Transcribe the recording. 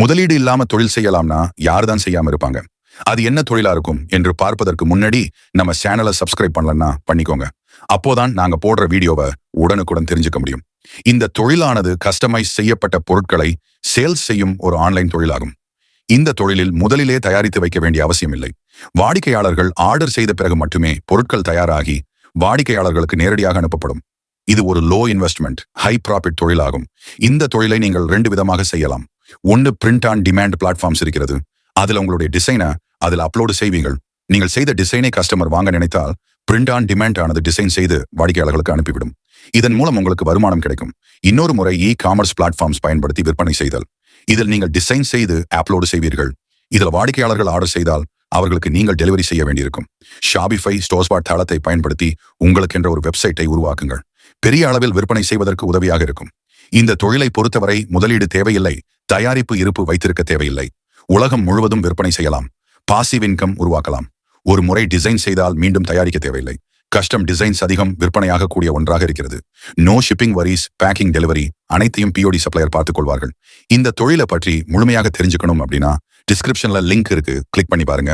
முதலீடு இல்லாம தொழில் செய்யலாம்னா யார் தான் செய்யாம இருப்பாங்க? அது என்ன தொழிலா இருக்கும் என்று பார்ப்பதற்கு முன்னாடி நம்ம சேனலை சப்ஸ்கிரைப் பண்ணலன்னா பண்ணிக்கோங்க. அப்போதான் நாங்க போடுற வீடியோவை உடனுக்குடன் தெரிஞ்சுக்க முடியும். இந்த தொழிலானது கஸ்டமைஸ் செய்யப்பட்ட பொருட்களை சேல்ஸ் செய்யும் ஒரு ஆன்லைன் தொழிலாகும். இந்த தொழிலில் முதலிலே தயாரித்து வைக்க வேண்டிய அவசியம் இல்லை. வாடிக்கையாளர்கள் ஆர்டர் செய்த பிறகு மட்டுமே பொருட்கள் தயாராகி வாடிக்கையாளர்களுக்கு நேரடியாக அனுப்பப்படும். இது ஒரு லோ இன்வெஸ்ட்மெண்ட் ஹை ப்ராஃபிட் தொழிலாகும். இந்த தொழிலை நீங்கள் ரெண்டு விதமாக செய்யலாம். ஒன்னு பிரிண்ட் ஆன் டிமாண்ட் பிளாட்ஃபார்ம்ஸ் இருக்கிறது. அதுல உங்களுடைய டிசைனை அதில் அப்லோடு செய்வீங்கள் நீங்கள் செய்த டிசைனை கஸ்டமர் வாங்க நினைத்தால் பிரிண்ட் ஆன் டிமாண்ட் ஆனது டிசைன் செய்து வாடிக்கையாளர்களுக்கு அனுப்பிவிடும். இதன் மூலம் உங்களுக்கு வருமானம் கிடைக்கும். இன்னொரு முறை இ காமர்ஸ் பிளாட்ஃபார்ம்ஸ் பயன்படுத்தி விற்பனை செய்தல். இதில் நீங்கள் டிசைன் செய்து அப்லோடு செய்வீர்கள். இதில் வாடிக்கையாளர்கள் ஆர்டர் செய்தால் அவர்களுக்கு நீங்கள் டெலிவரி செய்ய வேண்டியிருக்கும். ஷாபிஃபை ஸ்டோஸ்பாட் தளத்தை பயன்படுத்தி உங்களுக்கென்ற ஒரு வெப்சைட்டை உருவாக்குங்கள். பெரிய அளவில் விற்பனை செய்வதற்கு உதவியாக இருக்கும். இந்த தொழிலை பொறுத்தவரை முதலீடு தேவையில்லை. தயாரிப்பு இருப்பு வைத்திருக்க தேவையில்லை. உலகம் முழுவதும் விற்பனை செய்யலாம். பாசிவ் இன்கம் உருவாக்கலாம். ஒரு முறை டிசைன் செய்தால் மீண்டும் தயாரிக்க தேவையில்லை. கஸ்டம் டிசைன்ஸ் அதிகம் விற்பனையாக கூடிய ஒன்றாக இருக்கிறது. No shipping worries packing delivery அனைத்தையும் பிஓடி சப்ளையர் பார்த்துக் கொள்வார்கள். இந்த தொழிலை பற்றி முழுமையாக தெரிஞ்சுக்கணும் அப்படின்னா டிஸ்கிரிப்ஷன்ல லிங்க் இருக்கு. கிளிக் பண்ணி பாருங்க.